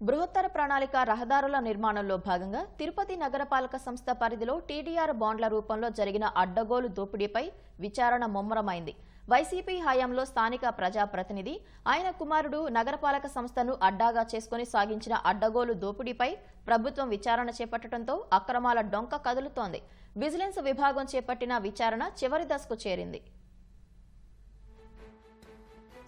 బృహత్తర ప్రణాళిక రహదారుల నిర్మాణంలో భాగంగా తిరుపతి నగరపాలక సంస్థ పరిధిలో టీడీఆర్ బాండ్ల రూపంలో జరిగిన అడ్డగోలు దోపిడీపై విచారణ ముమ్మరమైంది. వైసీపీ హయాంలో స్థానిక ప్రజాప్రతినిధి ఆయన కుమారుడు నగరపాలక సంస్థను అడ్డాగా చేసుకుని సాగించిన అడ్డగోలు దోపిడీపై ప్రభుత్వం విచారణ చేపట్టడంతో అక్రమాల డొంక కదులుతోంది. విజిలెన్స్ విభాగం చేపట్టిన విచారణ చివరి దశకు చేరింది.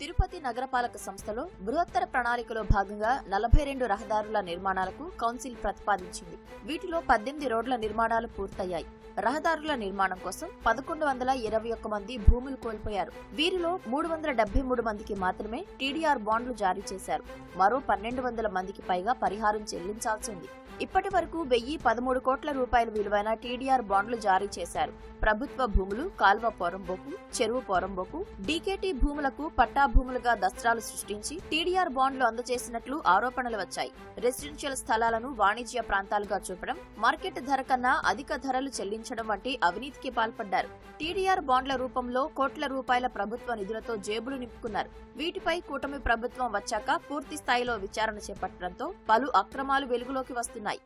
తిరుపతి నగరపాలక సంస్థలో బృహత్తర ప్రణాళికలో భాగంగా నలభై రెండు రహదారుల నిర్మాణాలకు కౌన్సిల్ ప్రతిపాదించింది. వీటిలో పద్దెనిమిది రోడ్ల నిర్మాణాలు పూర్తయ్యాయి. రహదారుల నిర్మాణం కోసం పదకొండు వందల ఇరవై ఒక్క మంది భూములు కోల్పోయారు. వీరిలో మూడు వందల డెబ్బై మూడు మందికి మాత్రమే టీడీఆర్ బాండ్లు జారీ చేశారు. మరో పన్నెండు వందల మందికి పైగా పరిహారం చెల్లించాల్సి ఉంది. ఇప్పటి వరకు వెయ్యి పదమూడు కోట్ల రూపాయల విలువైన టీడీఆర్ బాండ్లు జారీ చేశారు. ప్రభుత్వ భూములు కాల్వ పోరంబోకు చెరువు పోరంబోకు డీకేటీ భూములకు పట్టా భూములుగా దస్త్రాలు సృష్టించి టీడీఆర్ బాండ్లు అందజేసినట్లు ఆరోపణలు వచ్చాయి. రెసిడెన్షియల్ స్థలాలను వాణిజ్య ప్రాంతాలుగా చూపడం మార్కెట్ ధర కన్నా అధిక ధరలు చెల్లించడం వంటి అవినీతికి పాల్పడ్డారు. టీడీఆర్ బాండ్ల రూపంలో కోట్ల రూపాయల ప్రభుత్వ నిధులతో జేబులు నింపుకున్నారు. వీటిపై కూటమి ప్రభుత్వం వచ్చాక పూర్తి స్థాయిలో విచారణ చేపట్టడంతో పలు అక్రమాలు వెలుగులోకి వస్తున్నాయి.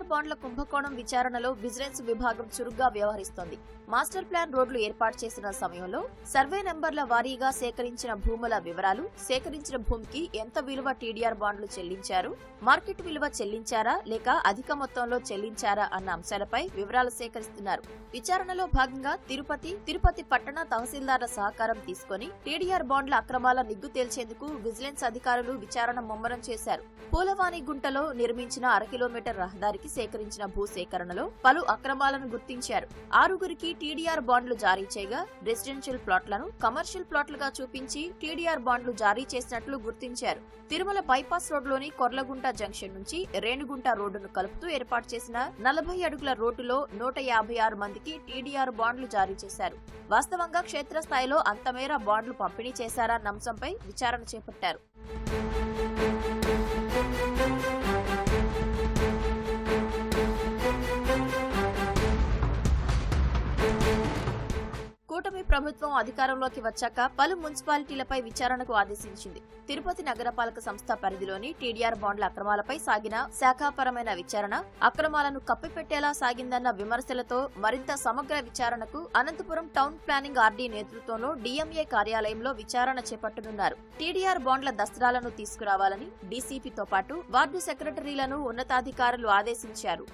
టీడీఆర్ బాండ్ల కుంభకోణం విచారణలో విజిలెన్స్ విభాగం చురుగ్గా వ్యవహరిస్తోంది. మాస్టర్ ప్లాన్ రోడ్లు ఏర్పాటు చేసిన సమయంలో సర్వే నెంబర్ల వారీగా సేకరించిన భూముల వివరాలు సేకరించిన భూమికి ఎంత విలువ టీడీఆర్ బాండ్లు చెల్లించారు మార్కెట్ విలువ చెల్లించారా లేక అధిక మొత్తంలో చెల్లించారా అన్న అంశాలపై వివరాలు సేకరిస్తున్నారు. విచారణలో భాగంగా తిరుపతి తిరుపతి పట్టణ తహసీల్దార్ల సహకారం తీసుకుని టీడీఆర్ బాండ్ల అక్రమాల నిగ్గు తేల్చేందుకు విజిలెన్స్ అధికారులు విచారణ ముమ్మరం చేశారు. పూలవాణి గుంటలో నిర్మించిన అర కిలోమీటర్ రహదారికి సేకరించిన భూ సేకరణలో పలు అక్రమాలను గుర్తించారు. ఆరుగురికి టీడీఆర్ బాండ్లు జారీ చేయగా రెసిడెన్షియల్ ప్లాట్లను కమర్షియల్ ప్లాట్లుగా చూపించి టీడీఆర్ బాండ్లు జారీ చేసినట్లు గుర్తించారు. తిరుమల బైపాస్ రోడ్లోని కొర్లగుంట జంక్షన్ నుంచి రేణుగుంట రోడ్డును కలుపుతూ ఏర్పాటు చేసిన నలభై అడుగుల రోడ్డులో నూట యాభై ఆరు మందికి టీడీఆర్ బాండ్లు జారీ చేశారు. వాస్తవంగా క్షేత్రస్థాయిలో అంతమేర బాండ్లు పంపిణీ చేశారన్న అంశంపై విచారణ చేపట్టారు. కూటమి ప్రభుత్వం అధికారంలోకి వచ్చాక పలు మున్సిపాలిటీలపై విచారణకు ఆదేశించింది. తిరుపతి నగరపాలక సంస్థ పరిధిలోని టీడీఆర్ బాండ్ల అక్రమాలపై సాగిన శాఖాపరమైన విచారణ అక్రమాలను కప్పిపెట్టేలా సాగిందన్న విమర్శలతో మరింత సమగ్ర విచారణకు అనంతపురం టౌన్ ప్లానింగ్ ఆర్డీ నేతృత్వంలో డీఎంఏ కార్యాలయంలో విచారణ చేపట్టనున్నారు. టీడీఆర్ బాండ్ల దస్త్రాలను తీసుకురావాలని డీసీపీతో పాటు వార్డు సెక్రటరీలను ఉన్నతాధికారులు ఆదేశించారు.